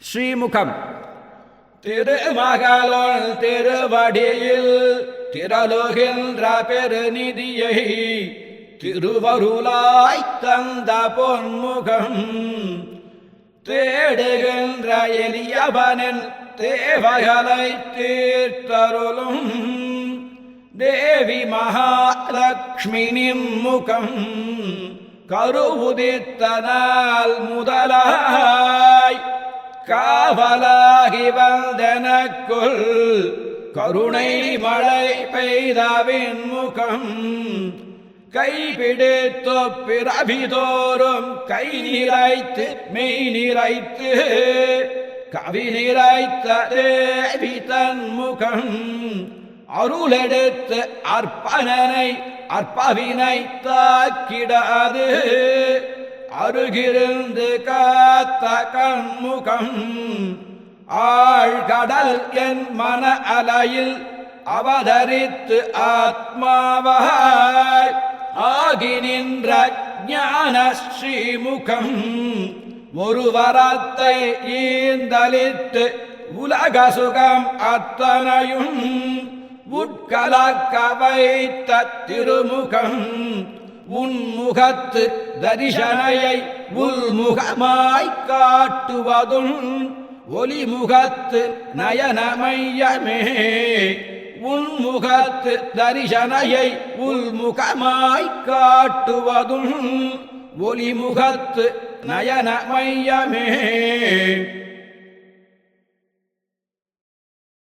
ஸ்ரீமுகம். திருமகளோள் திருவடியில் திரளுகின்ற பெருநிதியை திருவருளாய் தந்த பொன்முகம். தேடுகின்ற எளியவனின் தேவைகளை தீர்த்தருளும் தேவி மகாலட்சுமினின் முகம். கருவுதித்தனால் நாள் காவலாகி வந்தனக்குள் கருணை மழை பெய்தவின் முகம். கைபிடித்து பிறவிதோறும் கை நிறைத்து மெய் நிறைத்து கவி நிறைத்த தேவி தன் முகம். அருளெடுத்து அற்பனனை அற்பவினை தாக்கிடாது அருகிருந்து காத்த கண்முகம். ஆழ்கடல் என் மன அலையில் அவதரித்து ஆத்மாவாய். ஆகி நின்ற ஞான ஸ்ரீமுகம். ஒரு வரத்தை ஈந்தளித்து உலக சுகம் அத்தனையும் உட்கலக்க வைத்த திருமுகம். உன்முகத்து தரிசனையை உள்முகமாய் காட்டுவதும் ஒளிமுகத்து நயனமையமே. உன்முகத்து தரிசனையை உள்முகமாய் காட்டுவதும் ஒளிமுகத்து நயனமையமே.